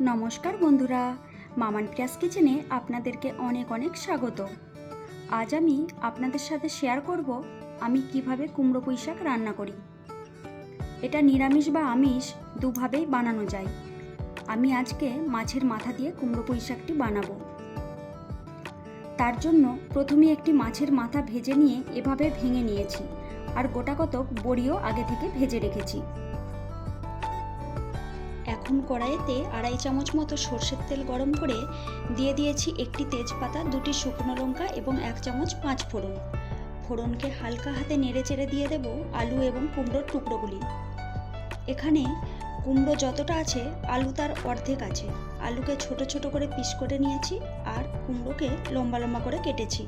নমস্কার বন্ধুরা, মামান প্রিয়াস কিচেনে আপনাদেরকে অনেক অনেক স্বাগত। আজ আমি আপনাদের সাথে শেয়ার করব আমি কীভাবে কুমড়ো পুঁই শাক রান্না করি। এটা নিরামিষ বা আমিষ দুভাবেই বানানো যায়। আমি আজকে মাছের মাথা দিয়ে কুমড়ো পুঁই শাকটি বানাবো। তার জন্য প্রথমে একটি মাছের মাথা ভেজে নিয়ে এভাবে ভেঙে নিয়েছি, আর গোটা কতক বড়িও আগে থেকে ভেজে রেখেছি। এখন কড়াইতে আড়াই চামচ মতো সর্ষের তেল গরম করে দিয়ে দিয়েছি একটি তেজপাতা, দুটি শুকনো লঙ্কা এবং এক চামচ পাঁচ ফোড়ন। ফোড়নকে হালকা হাতে নেড়ে চেড়ে দিয়ে দেব আলু এবং কুমড়োর টুকরোগুলি। এখানে কুমড়ো যতটা আছে, আলু তার অর্ধেক আছে। আলুকে ছোট ছোট করে পিস করে নিয়েছি আর কুমড়োকে লম্বা লম্বা করে কেটেছি।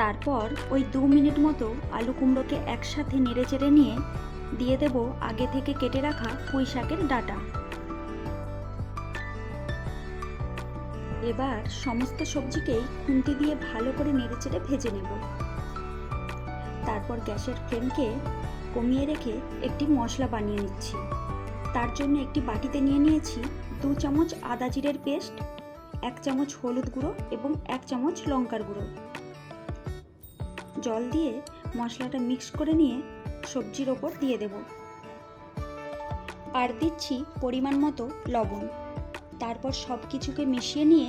তারপর ওই দু মিনিট মতো আলু কুমড়োকে একসাথে নেড়ে চেড়ে নিয়ে দিয়ে দেব আগে থেকে কেটে রাখা পুঁই শাকের ডাটা। এবার সমস্ত সবজিকেই খুন্তি দিয়ে ভালো করে নেড়ে চেড়ে ভেজে নেব। তারপর গ্যাসের ফ্লেমকে কমিয়ে রেখে একটি মশলা বানিয়ে নিচ্ছি। তার জন্য একটি বাটিতে নিয়ে নিয়েছি দু চামচ আদা জিরের পেস্ট, এক চামচ হলুদ গুঁড়ো এবং এক চামচ লঙ্কার গুঁড়ো। জল দিয়ে মশলাটা মিক্স করে নিয়ে সবজির ওপর দিয়ে দেব। আর দিচ্ছি পরিমাণ মতো লবণ। তারপর সব কিছুকে মিশিয়ে নিয়ে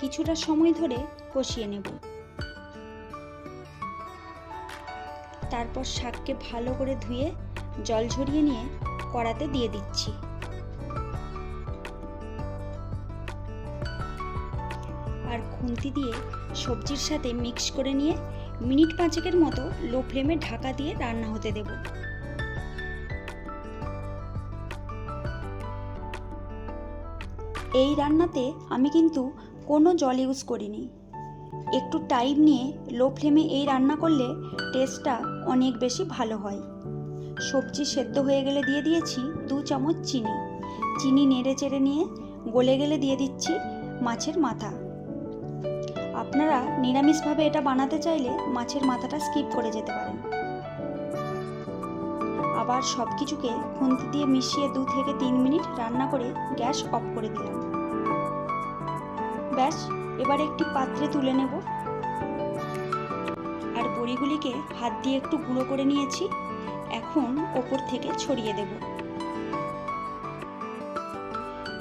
কিছুটা সময় ধরে কষিয়ে নেব। তারপর শাককে ভালো করে ধুয়ে জল ঝরিয়ে নিয়ে কড়াতে দিয়ে দিচ্ছি। আর খুন্তি দিয়ে সবজির সাথে মিক্স করে নিয়ে মিনিট পাঁচেকের মতো লো ফ্লেমে ঢাকা দিয়ে রান্না হতে দেব। এই রান্নাতে আমি কিন্তু কোনো জল ইউজ করিনি। একটু টাইম নিয়ে লো ফ্লেমে এই রান্না করলে টেস্টটা অনেক বেশি ভালো হয়। সবজি সেদ্ধ হয়ে গেলে দিয়ে দিয়েছি দু চামচ চিনি। চিনি নেড়ে চেড়ে নিয়ে গলে গেলে দিয়ে দিচ্ছি মাছের মাথা। আপনারা নিরামিষভাবে এটা বানাতে চাইলে মাছের মাথাটা স্কিপ করে যেতে পারেন। আবার সব কিছুকে খুন্তি দিয়ে মিশিয়ে দু থেকে তিন মিনিট রান্না করে গ্যাস অফ করে দিলাম। ব্যাস, এবার একটি পাত্রে তুলে নেব। আর বড়িগুলিকে হাত দিয়ে একটু গুঁড়ো করে নিয়েছি। এখন ওপর থেকে ছড়িয়ে দেব।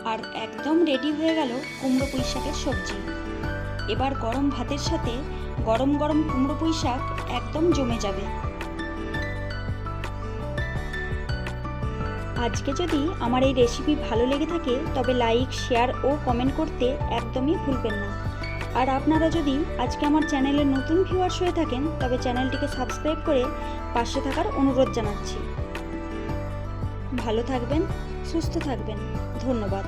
আর একদম রেডি হয়ে গেল কুমড়ো পুঁই শাকের সবজি। এবার গরম ভাতের সাথে গরম গরম কুমড়ো পুঁই শাক একদম জমে যাবে। আজকে যদি আমার এই রেসিপি ভালো লেগে থাকে, তবে লাইক শেয়ার ও কমেন্ট করতে একদমই ভুলবেন না। আর আপনারা যদি আজকে আমার চ্যানেলের নতুন ভিউয়ার্স হয়ে থাকেন, তবে চ্যানেলটিকে সাবস্ক্রাইব করে পাশে থাকার অনুরোধ জানাচ্ছি। ভালো থাকবেন, সুস্থ থাকবেন। ধন্যবাদ।